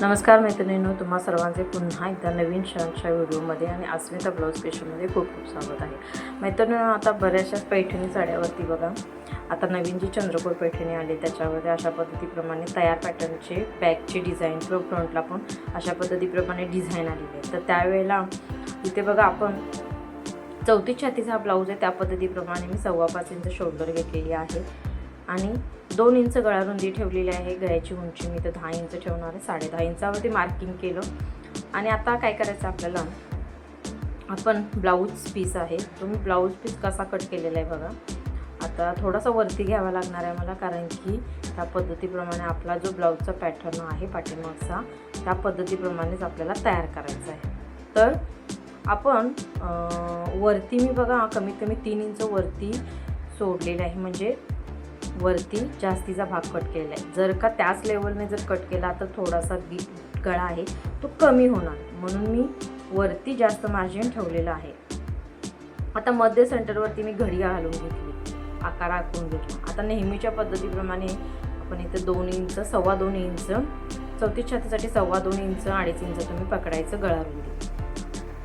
नमस्कार मैत्रिणींनो तुम्हा सर्वांचे पुन्हा एकदा नवीन छानशा व्हिडिओमध्ये आणि अस्मिता ब्लाऊज स्पेशलमध्ये खूप खूप स्वागत आहे. मैत्रिणींनो आता बऱ्याचशाच पैठणी साड्यावरती बघा. आता नवीन जी चंद्रकोर पैठणी आली त्याच्यामध्ये अशा पद्धतीप्रमाणे तयार पॅटर्नचे बॅगची डिझाईन किंवा फ्रंटला पण अशा पद्धतीप्रमाणे डिझाईन आलेली आहे तर त्यावेळेला इथे बघा आपण चौथी छातीचा हा ब्लाऊज आहे त्या पद्धतीप्रमाणे मी सव्वा पाच इंच शोल्डर घेतलेली आहे. आणि दोन इंच गळारुंदी ठेवलेली आहे. गळ्याची उंची मी तर दहा इंच ठेवणार आहे साडे दहा इंचावरती मार्किंग केलं. आणि आता काय करायचं आपल्याला? आपण ब्लाऊज पीस आहे. तो मी ब्लाऊज पीस कसा कट केलेला आहे बघा. आता थोडासा वरती घ्यावा लागणार आहे मला कारण की त्या पद्धतीप्रमाणे आपला जो ब्लाऊजचा पॅटर्न आहे पाठीमागचा त्या पद्धतीप्रमाणेच आपल्याला तयार करायचा आहे. तर आपण वरती मी बघा कमीत कमी तीन इंच वरती सोडलेले आहे. म्हणजे वरती जास्तीचा भाग कट केला आहे जर का त्याच लेवलने जर कट केला तर थोडासा बी गळा आहे तो कमी होणार. म्हणून मी वरती जास्त मार्जिन ठेवलेलं आहे. आता मध्य सेंटरवरती मी घडी घालून घेतली. आकार आखून घेतला. आता नेहमीच्या पद्धतीप्रमाणे आपण इथं दोन इंच सव्वा दोन इंच चौथी छातीसाठी सव्वा दोन इंच अडीच इंच तुम्ही पकडायचं गळा रुंदी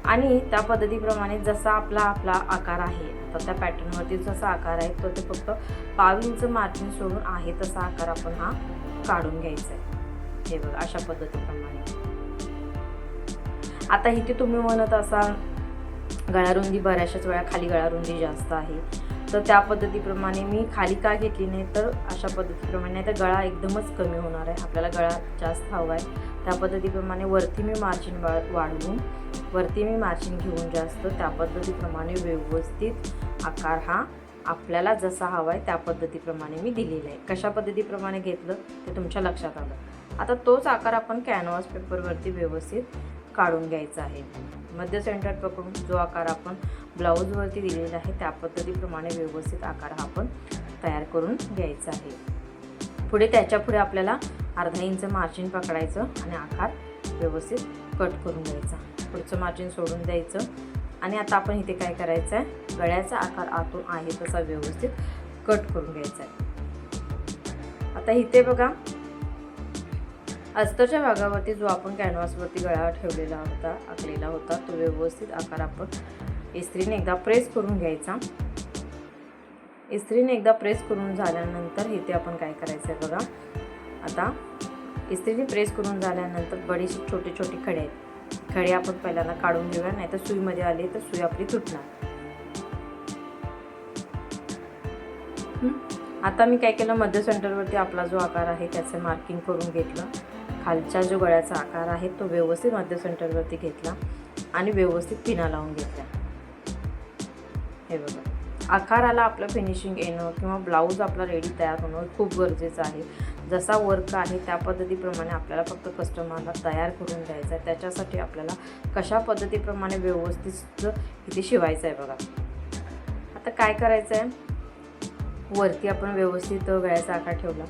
आणि त्या पद्धतीप्रमाणे जसा आपला आपला आकार आहे तर त्या पॅटर्नवरती जसा आकार आहे तो ते फक्त पाव इंच मार्जिन सोडून आहे तसा आकार आपण हा काढून घ्यायचा आहे. हे बघा अशा पद्धतीप्रमाणे. आता इथे तुम्ही म्हणत असाल गळारुंदी बऱ्याचशाच वेळा खाली गळारुंदी जास्त आहे. तर त्या पद्धतीप्रमाणे मी खाली का घेतली नाही तर अशा पद्धतीप्रमाणे. नाही तर गळा एकदमच कमी होणार आहे. आपल्याला गळा जास्त हवा आहे. त्या पद्धतीप्रमाणे वरती मी मार्जिन वा वाढवून वरती मी मार्जिन घेऊन जास्त त्या पद्धतीप्रमाणे व्यवस्थित आकार हा आपल्याला जसा हवा आहे त्या पद्धतीप्रमाणे मी दिलेला आहे. कशा पद्धतीप्रमाणे घेतलं ते तुमच्या लक्षात आलं. आता तोच आकार आपण कॅनव्हास पेपरवरती व्यवस्थित काढून घ्यायचा आहे. मध्य सेंटर पकडून जो आकार आपण ब्लाऊजवरती दिलेला आहे त्या पद्धतीप्रमाणे व्यवस्थित आकार हा आपण तयार करून घ्यायचा आहे. पुढे त्याच्या पुढे आपल्याला अर्धा इंच मार्जिन पकडायचं आणि आकार व्यवस्थित कट करून घ्यायचा. पुढचं मार्जिन सोडून द्यायचं. आणि आता आपण इथे काय करायचं आहे गळ्याचा आकार आतून आहे तसा व्यवस्थित कट करून घ्यायचा आहे आता इथे बघा अस्तरच्या भागावरती जो आपण कॅनव्हासवरती गळा ठेवलेला होता आखलेला होता तो व्यवस्थित आकार आपण इस्त्रीने एकदा प्रेस करून घ्यायचा. इस्त्रीने एकदा प्रेस करून झाल्यानंतर इथे आपण काय करायचं आहे बघा. आता इस्त्रीने प्रेस करून झाल्यानंतर बडीशी छोटे छोटे खडे आहेत. खडे आपण पहिल्यांदा काढून घेऊया नाही तर सुईमध्ये आली तर सुई आपली तुटणार. आता मी काय केलं मध्य सेंटरवरती आपला जो आकार आहे त्याचं मार्किंग करून घेतलं. खालच्या जो गळ्याचा आकार आहे तो व्यवस्थित मध्य सेंटरवरती घेतला आणि व्यवस्थित पिना लावून घेतला हे बघा. आकाराला आपलं फिनिशिंग येणं किंवा ब्लाऊज आपला रेडी तयार होणं खूप गरजेचं आहे. जसा वर्क आहे त्या पद्धतीप्रमाणे आपल्याला फक्त कस्टमरला तयार करून द्यायचं आहे. त्याच्यासाठी आपल्याला कशा पद्धतीप्रमाणे व्यवस्थित इथे शिवायचं आहे बघा. आता काय करायचं आहे वरती आपण व्यवस्थित गळ्याचा आकार ठेवला.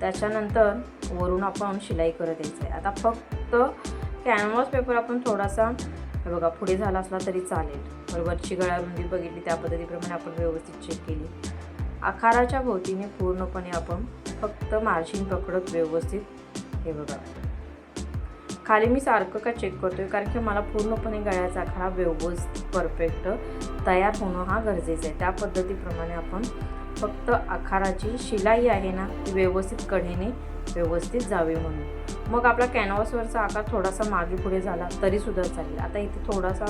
त्याच्यानंतर वरून आपण शिलाई करत यायचं आहे आता फक्त कॅनव्हास पेपर आपण थोडासा बघा पुढे झाला असला तरी चालेल. बरोबरची गळारुंदी बघितली त्या पद्धतीप्रमाणे आपण व्यवस्थित चेक केली. आकाराच्या भोवतीने पूर्णपणे आपण फक्त मार्जिन पकडत व्यवस्थित हे बघा. खाली मी सारखं का चेक करतोय? कारण की मला पूर्णपणे गळ्याचा आकार व्यवस्थित परफेक्ट तयार होणं हा गरजेचं आहे. त्या पद्धतीप्रमाणे आपण फक्त आकाराची शिलाई आहे ना ती व्यवस्थित कढेने व्यवस्थित जावी म्हणून. मग आपला कॅनव्हासवरचा आकार थोडासा मागे पुढे झाला तरीसुद्धा चालेल. आता इथे थोडासा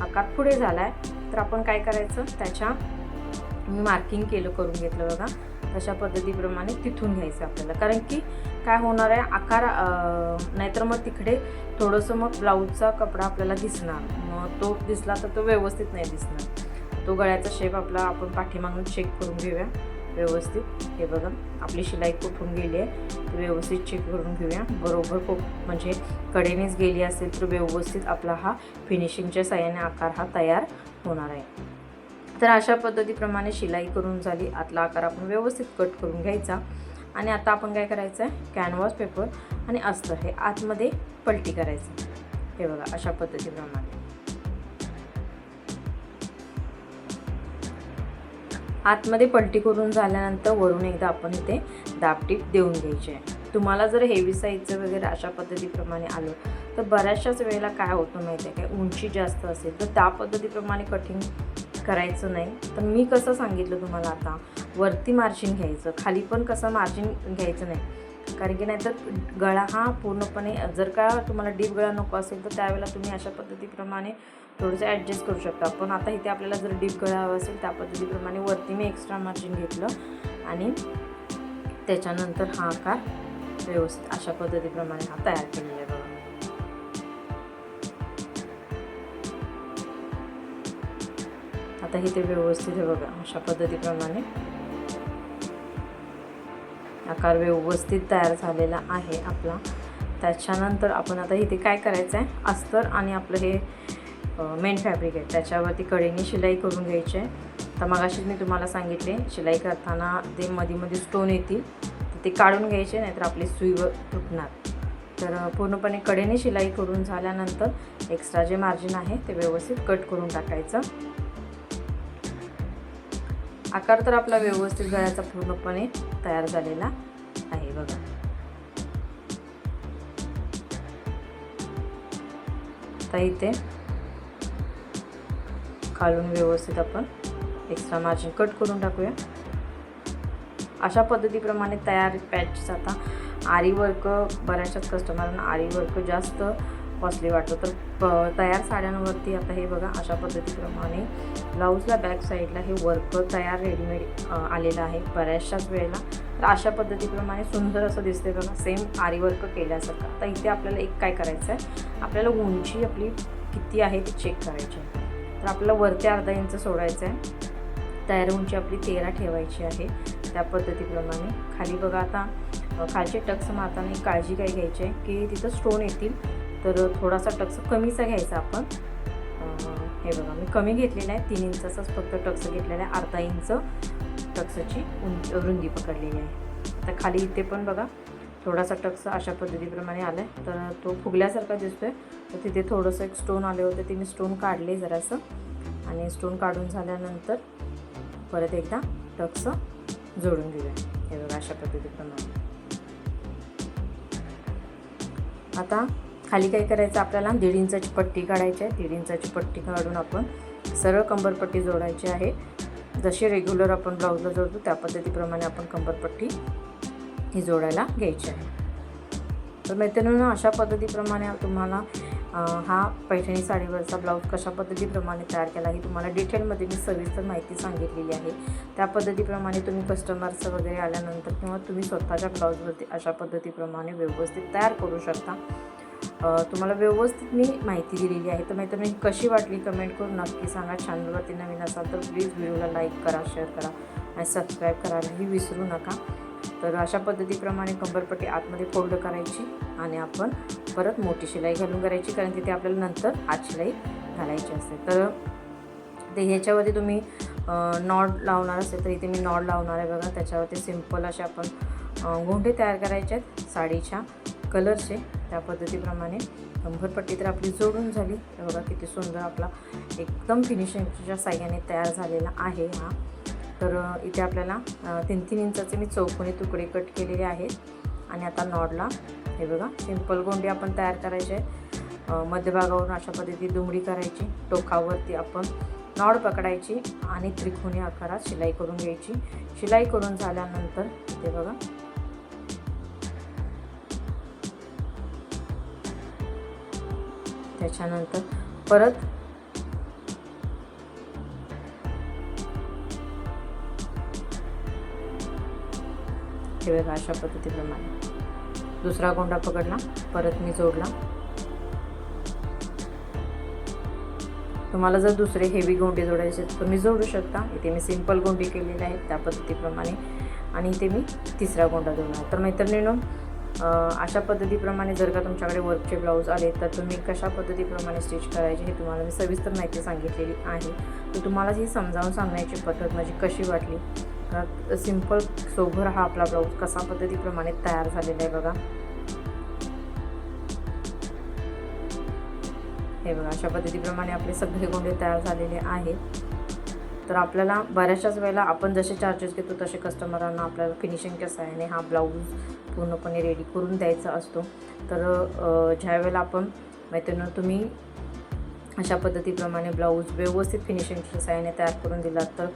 आकार पुढे झाला आहे तर आपण काय करायचं? त्याच्या मी मार्किंग केलं करून घेतलं बघा. अशा पद्धतीप्रमाणे तिथून घ्यायचं आपल्याला. कारण की काय होणार आहे आकार नाहीतर मग तिकडे थोडंसं मग ब्लाऊजचा कपडा आपल्याला दिसणार. मग तो दिसला तर तो व्यवस्थित नाही दिसणार. तो गळ्याचा शेप आपला आपण पाठीमागून चेक करून घेऊया. व्यवस्थित. हे बघा आपली शिलाई कुठून गेली आहे व्यवस्थित चेक करून घेऊया. बरोबर खूप म्हणजे कडेनेच गेली असेल तर व्यवस्थित आपला हा फिनिशिंगच्या साह्याने आकार हा तयार होणार आहे. तर अशा पद्धतीप्रमाणे शिलाई करून झाली. आतला आकार आपण व्यवस्थित कट करून घ्यायचा. आणि आता आपण काय करायचं आहे कॅनव्हास पेपर आणि अस्तर हे आतमध्ये पलटी करायचं. हे बघा अशा पद्धतीप्रमाणे. आतमध्ये पलटी करून झाल्यानंतर वरून एकदा आपण इथे दाबटीप देऊन घ्यायची आहे. तुम्हाला जर हेवी साईजचं वगैरे अशा पद्धतीप्रमाणे आलं तर बऱ्याचशाच वेळेला काय होतं माहिती आहे काय उंची जास्त असेल तर त्या पद्धतीप्रमाणे कटिंग करायचं नाही. तर मी कसं सांगितलं तुम्हाला आता? वरती मार्जिन घ्यायचं. खाली पण कसं मार्जिन घ्यायचं नाही? कारण की नाहीतर गळा हा पूर्णपणे जर का तुम्हाला डीप गळा नको असेल तर त्यावेळेला तुम्ही अशा पद्धतीप्रमाणे थोडंसं ॲडजस्ट करू शकता. पण आता इथे आपल्याला जर डीप गळा हवा असेल त्या पद्धतीप्रमाणे वरती मी एक्स्ट्रा मार्जिन घेतलं आणि त्याच्यानंतर हा आकार व्यवस्थित अशा पद्धतीप्रमाणे हा तयार केलेला आता हे ते व्यवस्थित आहे बघा अशा पद्धतीप्रमाणे. आकार व्यवस्थित तयार झालेला आहे आपला. त्याच्यानंतर आपण आता इथे काय करायचं आहे? अस्तर आणि आपलं हे मेन फॅब्रिक आहे. त्याच्यावरती कडेने शिलाई करून घ्यायची आहे. तर मगाशीच मी तुम्हाला सांगितले शिलाई करताना ते मध्ये मध्ये स्टोन येतील तर ते काढून घ्यायचे नाहीतर आपली सुई व तुटणार. तर पूर्णपणे कडेने शिलाई करून झाल्यानंतर एक्स्ट्रा जे मार्जिन आहे ते व्यवस्थित कट करून टाकायचं. आकार तर आपला व्यवस्थित गळ्याचा पूर्णपणे तयार झालेला आहे बघा. आता इथे खालून व्यवस्थित आपण एक्स्ट्रा मार्जिन कट करून टाकूया. अशा पद्धतीप्रमाणे तयार पॅच आता आरी वर्क बऱ्याचशाच कस्टमरांना आरी वर्क जास्त कॉस्टली वाटतो. तर तयार साड्यांवरती आता हे बघा अशा पद्धतीप्रमाणे ब्लाऊजला बॅक साईडला हे वर्क तयार रेडीमेड आलेलं आहे बऱ्याचशाच वेळेला. तर अशा पद्धतीप्रमाणे सुंदर असं दिसते बघा सेम आरीवर्क केल्यासारखं. आता इथे आपल्याला एक काय करायचं आहे आपल्याला उंची आपली किती आहे ती चेक करायची आहे. तर आपल्याला वरती अर्धा इंच सोडायचं आहे तयार उंची आपली तेरा ठेवायची आहे. त्या पद्धतीप्रमाणे. खाली बघा आता खालचे टक्स मारताना काळजी काय घ्यायची आहे की तिथं स्टोन येतील. तर थोडासा टक्स कमीचा घ्यायचा आपण. हे बघा मी कमी घेतलेला आहे तीन इंचाचाच फक्त टक्स घेतलेला आहे अर्धा इंच टक्सची उंच रुंदी पकडलेली आहे. आता खाली इथे पण बघा थोडासा टक्स अशा पद्धतीप्रमाणे आला आहे तर तो फुगल्यासारखा दिसतो आहे तर तिथे थोडंसं एक स्टोन आले होते ते मी स्टोन काढले जरासं. आणि स्टोन काढून झाल्यानंतर परत एकदा टक्स जोडून घेऊया. हे बघा अशा पद्धतीप्रमाणे. आता खाली काय करायचं आपल्याला? दीड इंचाची पट्टी काढायची आहे. दीड इंचाची पट्टी काढून आपण सरळ कंबरपट्टी जोडायची आहे. जशी रेग्युलर आपण ब्लाऊजला जोडतो त्या पद्धतीप्रमाणे आपण कंबरपट्टी ही जोडायला घ्यायची आहे. तर मैत्रिणीनं अशा पद्धतीप्रमाणे तुम्हाला हा पैठणी साडीवरचा ब्लाऊज कशा पद्धतीप्रमाणे तयार केला ही तुम्हाला डिटेलमध्ये मी सविस्तर माहिती सांगितलेली आहे. त्या पद्धतीप्रमाणे तुम्ही कस्टमर्स वगैरे आल्यानंतर किंवा तुम्ही स्वतःच्या ब्लाऊजवरती अशा पद्धतीप्रमाणे व्यवस्थित तयार करू शकता. तुम्हाला व्यवस्थित मी माहिती दिलेली आहे. तर मैत्रिणी कशी वाटली कमेंट करून नक्की सांगा. चॅनलवरती नवीन असाल तर प्लीज व्हिडिओला लाईक करा शेअर करा आणि सबस्क्राईब करायलाही विसरू नका. तर अशा पद्धतीप्रमाणे कंबरपट्टी आतमध्ये फोल्ड करायची आणि आपण परत मोठी शिलाई घालून करायची कारण तिथे आपल्याला नंतर आत शिलाई घालायची असते. तर ते ह्याच्यावरती तुम्ही नॉड लावणार असेल तर इथे मी नॉड लावणार आहे बघा. त्याच्यावरती सिंपल असे आपण गोंडे तयार करायचे आहेत साडीच्या. कलरचे त्या पद्धतीप्रमाणे. कंबरपट्टी तर आपली जोडून झाली. तर बघा किती सुंदर आपला एकदम फिनिशिंगच्या साह्याने तयार झालेला आहे हा. तर इथे आपल्याला तीन तीन इंचाचे मी चौकोनी तुकडे कट केलेले आहेत. आणि आता नॉडला हे बघा सिंपल गोंडी आपण तयार करायचे मध्यभागावरून अशा पद्धती दुमडी करायची. टोकावरती आपण नॉड पकडायची आणि त्रिकोणी आकारात शिलाई करून घ्यायची. शिलाई करून झाल्यानंतर इथे बघा त्याच्यानंतर परत हे बघा अशा पद्धतीप्रमाणे. दुसरा गोंडा पकडला परत मी जोडला. तुम्हाला जर दुसरे हेवी गोंडे जोडायचे तुम्ही जोडू शकता. इथे मी सिंपल गोंडी केलेले आहेत त्या पद्धतीप्रमाणे. आणि इथे मी तिसरा गोंडा जोडला तर मैत्रिणीनं अशा पद्धतीप्रमाणे जर का तुमच्याकडे वर्कचे ब्लाऊज आले तर तुम्ही कशा पद्धतीप्रमाणे स्टिच करायचे हे तुम्हाला मी सविस्तर माहिती सांगितलेली आहे. तर तुम्हाला ही समजावून सांगण्याची पद्धत माझी कशी वाटली? सिंपल सोभर हा आपला ब्लाऊज कसा पद्धतीप्रमाणे तयार झालेला आहे बघा. हे बघा अशा पद्धतीप्रमाणे आपले सगळे गोंडे तयार झालेले आहेत. तर आपल्याला बऱ्याचशाच वेळेला आपण जसे चार्जेस घेतो तसे कस्टमरांना आपल्याला फिनिशिंगच्या सहाय्याने हा ब्लाऊज पूर्णपणे रेडी करून द्यायचा असतो. तर ज्या वेळेला आपण मैत्रिणी तुम्ही अशा पद्धतीप्रमाणे ब्लाऊज व्यवस्थित फिनिशिंगच्या सहाय्याने तयार करून दिलात तर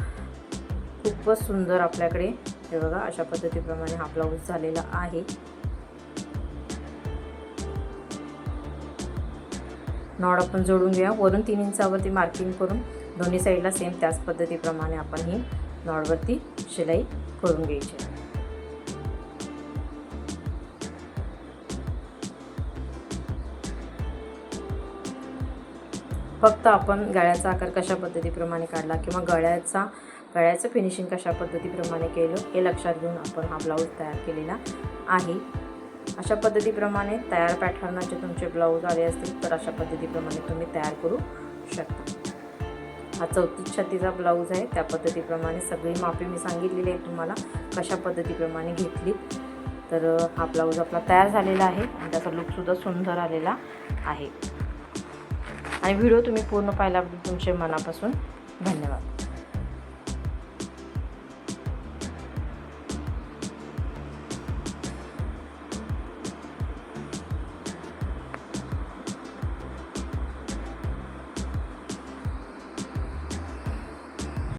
खूपच सुंदर आपल्याकडे हे बघा अशा पद्धतीप्रमाणे हा ब्लाऊज झालेला आहे. नॉड आपण जोडून घेऊया वरून तीन इंचावरती मार्किंग करून दोन्ही साईडला सेम त्याच पद्धतीप्रमाणे आपण ही नॉडवरती शिलाई करून घ्यायची. फक्त आपण गळ्याचा आकार कशा पद्धतीप्रमाणे काढला किंवा गळ्याचा गळ्याचं फिनिशिंग कशा पद्धतीप्रमाणे केलं हे लक्षात घेऊन आपण हा ब्लाऊज तयार केलेला आहे. अशा पद्धतीप्रमाणे तयार पॅटर्नाचे तुमचे ब्लाऊज आले असतील तर अशा पद्धतीप्रमाणे तुम्ही तयार करू शकता. हा चौतीस छत्तीचा ब्लाऊज आहे त्या पद्धतीप्रमाणे सगळी मापी मी सांगितलेली आहे तुम्हाला कशा पद्धतीप्रमाणे घेतली. तर हा ब्लाऊज आपला तयार झालेला आहे आणि त्याचा लुकसुद्धा सुंदर आलेला आहे. आणि व्हिडिओ तुम्ही पूर्ण पाहिल्याबद्दल तुमचे मनापासून धन्यवाद.